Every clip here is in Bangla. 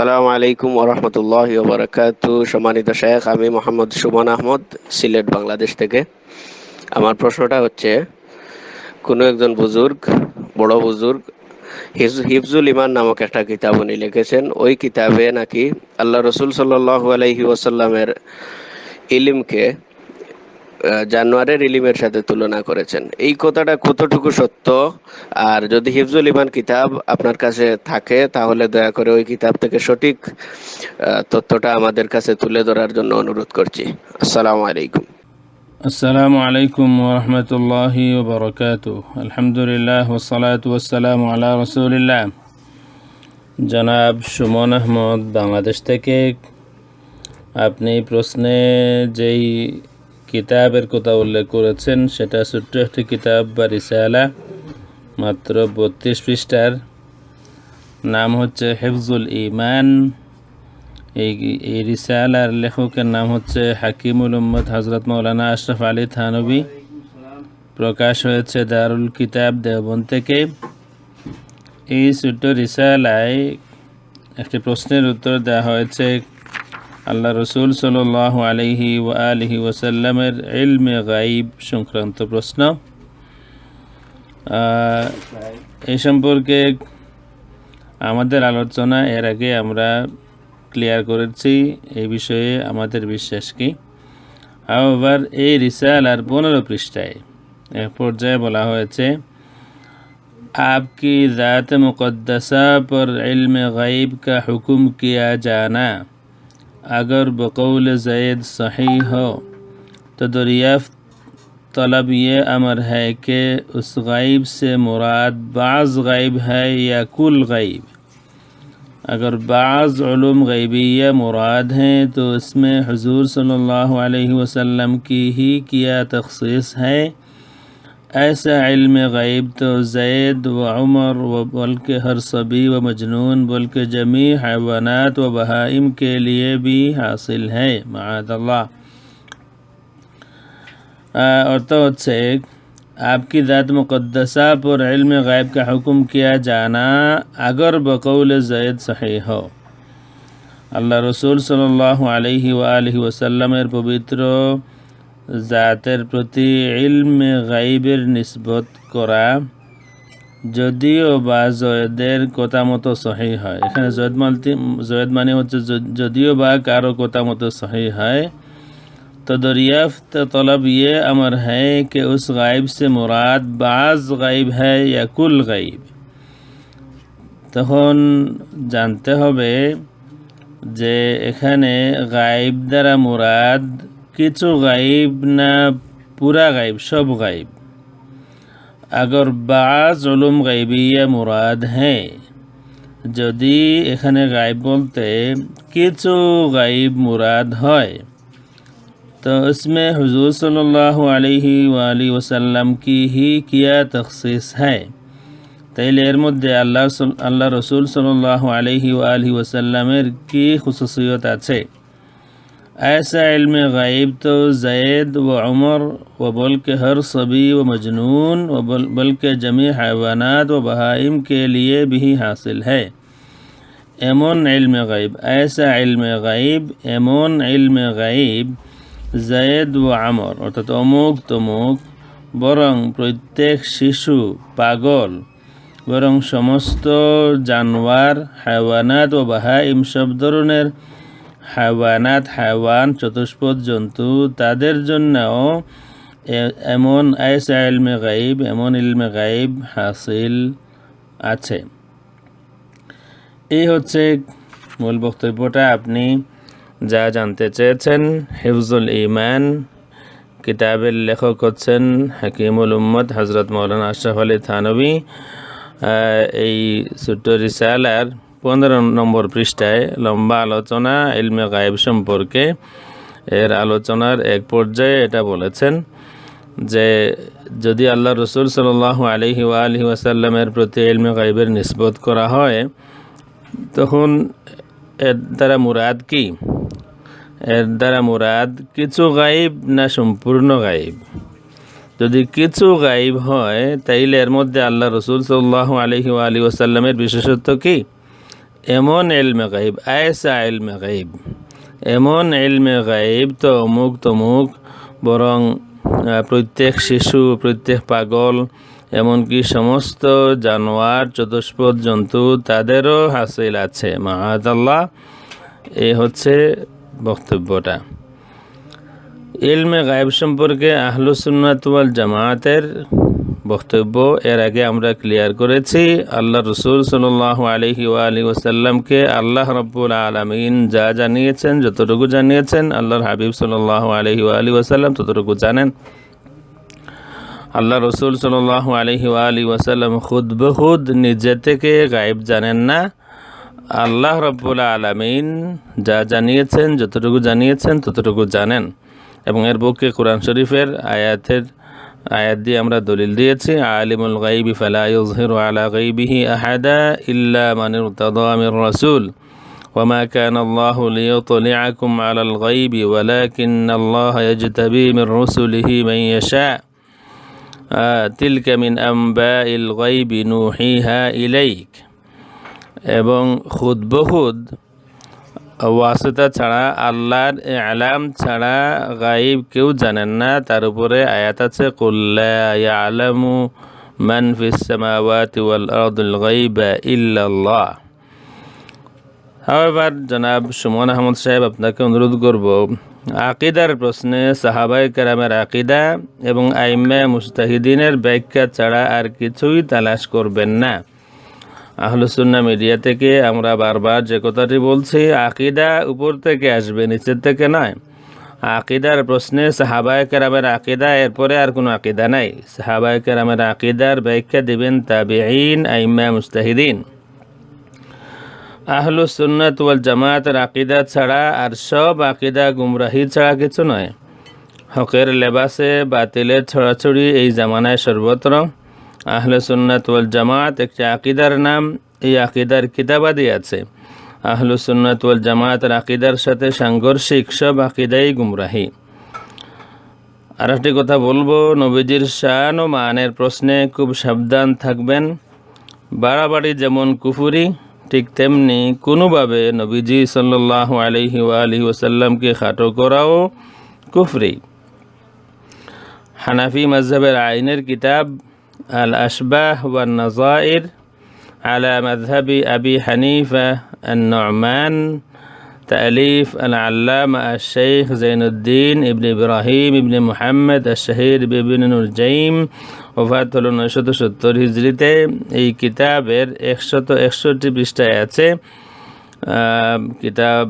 আসসালামু আলাইকুম ওরহমতুল্লাহ ওবরাকাত সম্মানিত শেখ, আমি মোহাম্মদ সুমন আহমদ, সিলেট, বাংলাদেশ থেকে। আমার প্রশ্নটা হচ্ছে, কোনো একজন বুজুর্গ, বড় বুজুর্গ হিফজুল ইমান নামক একটা কিতাব উনি লিখেছেন। ওই কিতাবে নাকি আল্লাহ রসুল সাল্লাহ আলাইহি ওয়াসাল্লামের ইলিমকে জানুয়ারি ইলিমের সাথে তুলনা করেছেন। এই কথাটা কতটুকু সত্য? আর যদি হিফজুল ইমান কিতাব আপনার কাছে থাকে, তাহলে দয়া করে ওই কিতাব থেকে সঠিক তথ্যটা আমাদের কাছে তুলে ধরার জন্য অনুরোধ করছি। আসসালামু আলাইকুম। আসসালামু আলাইকুম ওরহমতুল্লাহ বরকাত আলহামদুলিল্লাহ ওসালাত ওসালাম আল্লাহ রসুলিল্লাহ। জনাব সুমন আহমদ, বাংলাদেশ থেকে আপনি প্রশ্নে যেই কিতাবের কথা উল্লেখ করেছেন, সেটা ছোট্ট একটি কিতাব বা রিসালা, মাত্র বত্রিশ পৃষ্ঠার। নাম হচ্ছে হেফজুল ইমান এই এই রিসালার লেখকের নাম হচ্ছে হাকিমুল উম্মদ হজরত মৌলানা আশরাফ আলী থানবী। প্রকাশ হয়েছে দারুল কিতাব দেওবন থেকে। এই ছোট্ট রিসালায় একটি প্রশ্নের উত্তর দেওয়া হয়েছে আল্লাহ রসুল সাল আলহি ও আলহি ওসাল্লামের এলমে গাইব সংক্রান্ত প্রশ্ন। এ সম্পর্কে আমাদের আলোচনা এর আগে আমরা ক্লিয়ার করেছি এই বিষয়ে আমাদের বিশ্বাস কি? আবার এই রিসাল আর পনেরো পৃষ্ঠায় পর্যায়ে বলা হয়েছে, আপকি জাত মুকদ্দসা পর এলমে গাইব কা হুকুম কিয়া জানা? اگر بقول زید صحیح ہو تو دریافت طلب یہ امر ہے کہ اس غیب سے مراد بعض غیب ہے یا کل غیب۔ اگر بعض علوم غیبیہ مراد ہیں تو اس میں حضور صلی اللہ علیہ وسلم کی ہی کیا تخصیص ہے ایسا علم غیب تو زید و عمر و بلکہ ہر صبی و مجنون، بلکہ جمیع حیوانات و بہائم کے لیے بھی حاصل ہے معاد اللہ۔ اور تو سے ایک، آپ کی ذات مقدسہ پر علم غیب کا حکم کیا جانا اگر بقول زید صحیح ہو۔ اللہ رسول صلی اللہ علیہ وآلہ وسلم پبتر জাতের প্রতি ইলমে গাইবের নিসবত করা, যদিও বা জয়েদের কথা মতো সহি হয়। এখানে জয়েদ মালতি জয়েদ মানে হচ্ছে যদিও বা কারও কথা মতো সহি হয়। تو دریافت طلب یہ امر ہے کہ اس غائب سے مراد بعض غائب ہے یا کل তখন জানতে হবে যে এখানে গাইব দ্বারা মুরাদ কিছু গাইব না পুরা গাইব, সব গাইব। আগর বাজ উলুম গাইবিয়া মুরাদ হ্যাঁ যদি এখানে গাইব বলতে কিছু গাইব মুরাদ হয় تو اس میں حضور صلی اللہ علیہ وآلہ وسلم کی ہی তাইলে এর মধ্যে আল্লাহ আল্লাহ রসুল সাল্লাহ আলহি আলহি ওসাল্লামের কী খুশুসিয়ত আছে? ऐसा इल्म गायब तो जैद व उमर व बल्कि हर सभी व मजनून व बल, बल्कि जमी हैवानात व बहाइम के लिए भी हासिल है এমন ইলমে গাইব ऐसा ইলমে গাইব এমন ইলমে গাইব জায়েদ ও আমর অর্থাৎ অমুক তমুক বরং প্রত্যেক শিশু পাগল বরং সমস্ত জানোয়ার হাইওয়ানাত ও বাহাইম সব ধরনের হাইওয়ানাত হাইওয়ান চতুষ্পদ জন্তু, তাদের জন্যও এমন আয়সা ইলমে গাইব, এমন ইলমে গাইব হাসিল আছে। এই হচ্ছে মূল বক্তব্যটা। আপনি যা জানতে চেয়েছেন হিফজুল ইমান কিতাবের লেখক হচ্ছেন হাকিমুল উম্মদ হজরত মৌলানা আশরাফ আলী থানবী। এই ছোট্ট রিসালার পনেরো নম্বর পৃষ্ঠায় লম্বা আলোচনা, ইলমে গায়েব সম্পর্কে। এর আলোচনার এক পর্যায়ে এটা বলেছেন যে, যদি আল্লাহ রসুল সাল্লাহ আলহি আলহি ওয়াসাল্লামের প্রতি ইলমে গাইবের নিসবত করা হয়, তখন এর দ্বারা মুরাদ কি? এর দ্বারা মুরাদ কিছু গাইব না সম্পূর্ণ গাইব যদি কিছু গাইব হয়, তাইলে এর মধ্যে আল্লাহ রসুল সাল্লাহ আলহি আলী ওসাল্লামের বিশেষত্ব কি? এমন এলমে গাইব আয়সা এলমে গাইব। এমন এলমে গাইব তো অমুক তমুক, বরং প্রত্যেক শিশু, প্রত্যেক পাগল, এমনকি সমস্ত জানোয়ার, চতুষ্পদ জন্তু তাদেরও হাসিল আছে। মাহাদাল্লাহ এই হচ্ছে বক্তব্যটা। ইলমে গায়েব সম্পর্কে আহলুসুন্নাত ওয়াল জামায়াতের বক্তব্য এর আগে আমরা ক্লিয়ার করেছি আল্লাহ রসুল সাল্লাহ আলহি আলী ওসাল্লামকে আল্লাহ রব্বুল আলমিন যা জানিয়েছেন, যতটুকু জানিয়েছেন, আল্লাহর হাবিব সাল্লাহ আলহি আলী ওসাল্লাম ততটুকু জানেন। আল্লাহ রসুল সাল্লাহ আলহি আলী ওসাল্লাম খুদ বহুদ নিজে থেকে গায়েব জানেন না। আল্লাহ রব্বুল আলমিন যা জানিয়েছেন, যতটুকু জানিয়েছেন, ততটুকু জানেন। এবং এর পক্ষে কোরআন শরীফের আয়াতের আয়াত দিয়ে আমরা দলিল দিয়েছি আলিমুল গাইবি ফালা ইউযহিরু আলা গাইবিহি আহাদা ইল্লা মান ইরতাদা মির রাসূল وما كان الله ليطلعكم على الغيب ولكن الله يجتبي من رسله من يشاء آه تلك من أنباء الغيب نوحيها إليك এবং খুদ বহুদ ওয়াসিতা ছাড়া আল্লাহর আলাম ছাড়া গাইব কেউ জানেন না। তার উপরে আয়াত আছে কুল্লা ইয়ালামু মান ইল্লাল্লাহ। জনাব সুমন আহমদ সাহেব, আপনাকে অনুরোধ করব, আকিদার প্রশ্নে সাহাবাই কেরামের আকিদা এবং আইম্মা মুস্তাহিদিনের ব্যাখ্যা ছাড়া আর কিছুই তালাশ করবেন না। আহলুসুন্না মিডিয়া থেকে আমরা বারবার যে কথাটি বলছি, আকিদা উপর থেকে আসবে, নিচের থেকে নয়। আকিদার প্রশ্নে সাহাবায় কেরামের আকিদা, এরপরে আর কোনো আকিদা নাই। সাহাবায় কেরামের আকিদার ব্যাখ্যা দিবেন তাবিঈন, আইম্মা মুস্তাহিদিন। আহলুসুন্নাত ওয়াল জামায়াতের আকিদা ছাড়া আর সব আকিদা গুমরাহি ছাড়া কিছু নয়। হকের লেবাসে বাতিলের ছড়াছড়ি এই জামানায় সর্বত্র। আহলে সুন্নাত ওয়াল জামাত একটি আকিদার নাম। এই আকিদার কিতাবাদি আছে। আহলু সুন্নাত ওয়াল জামাতের আকিদার সাথে সাংঘর্ষিক সব আকিদাই গুমরাহি। আর একটি কথা বলব, নবীজির শান ও মানের প্রশ্নে খুব সাবধান থাকবেন। বাড়াবাড়ি যেমন কুফুরি, ঠিক তেমনি কোনোভাবে নবীজি সাল্লাহ আলহি আলহি ওসাল্লামকে খাটো করাও কুফরি। হানাফি মজহবের আইনের কিতাব আল আশবাহ ওয়ান নাজাইর আলা মাযহাবি আবি হানিফা আন নমান তালিফ আল আল্লামা আশ শেখ জৈনুদ্দিন ইবনে ইব্রাহিম ইবনে মুহাম্মদ আশ শাহির বিবিন নুরজাইম ওফাত হল নয়শত সত্তর হিজড়িতে এই কিতাবের একশত একষট্টি পৃষ্ঠায় আছে কিতাব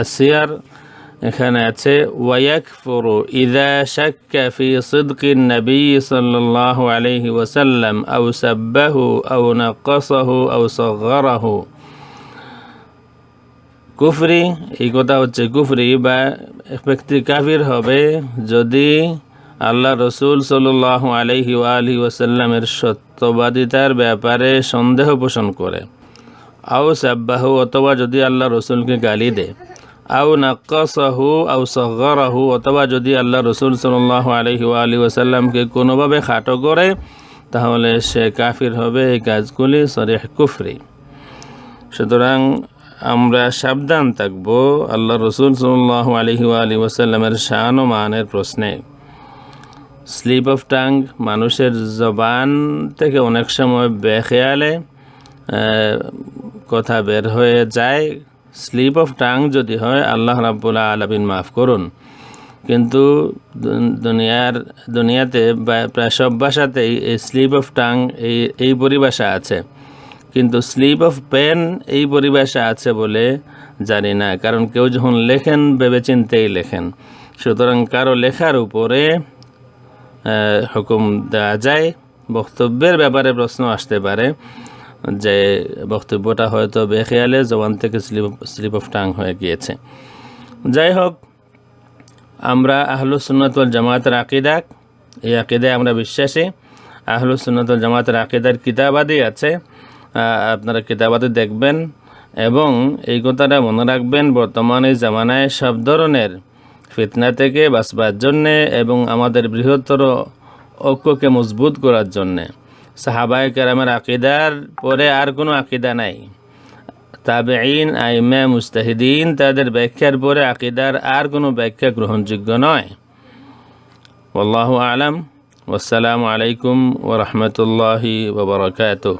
আসিয়ার এখানে আছে ওয়াকফুরু ইদা শাক্কা ফি সিদকিন নবী সাল্লাল্লাহু আলাইহি ওয়াসাল্লাম আও সাব্বাহু আও নাকাসাহু আও সগরাহু। কুফরি, এই কথা হচ্ছে কুফরি, বা ব্যক্তি কাফির হবে যদি আল্লাহ রসুল সাল্লাহ আলহি আলহি ওয়াসাল্লামের সত্যবাদিতার ব্যাপারে সন্দেহ পোষণ করে। আও সাব্বাহু, অথবা যদি আল্লাহ রসুলকে গালি দেয়। আউ নাক্কাসাহু আউ সগরাহু, অথবা যদি আল্লাহ রসুল সাল্লাহ আলহি আলী ওসাল্লামকে কোনোভাবে খাটো করে, তাহলে সে কাফির হবে এই কাজগুলি সরেহ কুফরি। সুতরাং আমরা সাবধান থাকব আল্লাহ রসুল সাল্লাহ আলহি আলী ওসাল্লামের শান ও মানের প্রশ্নে। স্লিপ অফ টাং মানুষের জবান থেকে অনেক সময় বেখেয়ালে কথা বের হয়ে যায় স্লিপ অফ টাং যদি হয়, আল্লাহ রাব্বুল্লাহ আলমিন মাফ করুন। কিন্তু দুনিয়ার, দুনিয়াতে প্রায় সব ভাষাতেই এই স্লিপ অফ টাং এই এই পরিভাষা আছে। কিন্তু স্লিপ অফ পেন এই পরিভাষা আছে বলে জানি না, কারণ কেউ যখন লেখেন ভেবে চিনতেই লেখেন। সুতরাং কারও লেখার উপরে হুকুম দেওয়া যায়, বক্তব্যের ব্যাপারে প্রশ্ন আসতে পারে। যে বক্তব্যটা হয়তো বেখেয়ালে জবান থেকে স্লিপ স্লিপ অফ টাং হয়ে গিয়েছে। যাই হোক, আমরা আহলু সুন্নতুল জামাতের আকিদা, এই আকিদায় আমরা বিশ্বাসী। আহলু সুন্নতুল জামাতের আকিদার কিতাবাদি আছে আপনারা কিতাবাদি দেখবেন এবং এই কথাটা মনে রাখবেন, বর্তমান এই জামানায় সব ধরনের ফিতনা থেকে বাঁচবার জন্যে এবং আমাদের বৃহত্তর ঐক্যকে মজবুত করার জন্যে। সাহাবায় কেরামের আকিদার পরে আর কোনো আকিদা নাই তাবেইন আইমা মুস্তাহিদিন তাদের ব্যাখ্যার পরে আকিদার আর কোনো ব্যাখ্যা গ্রহণযোগ্য নয় والله أعلم والسلام عليكم ورحمة الله وبركاته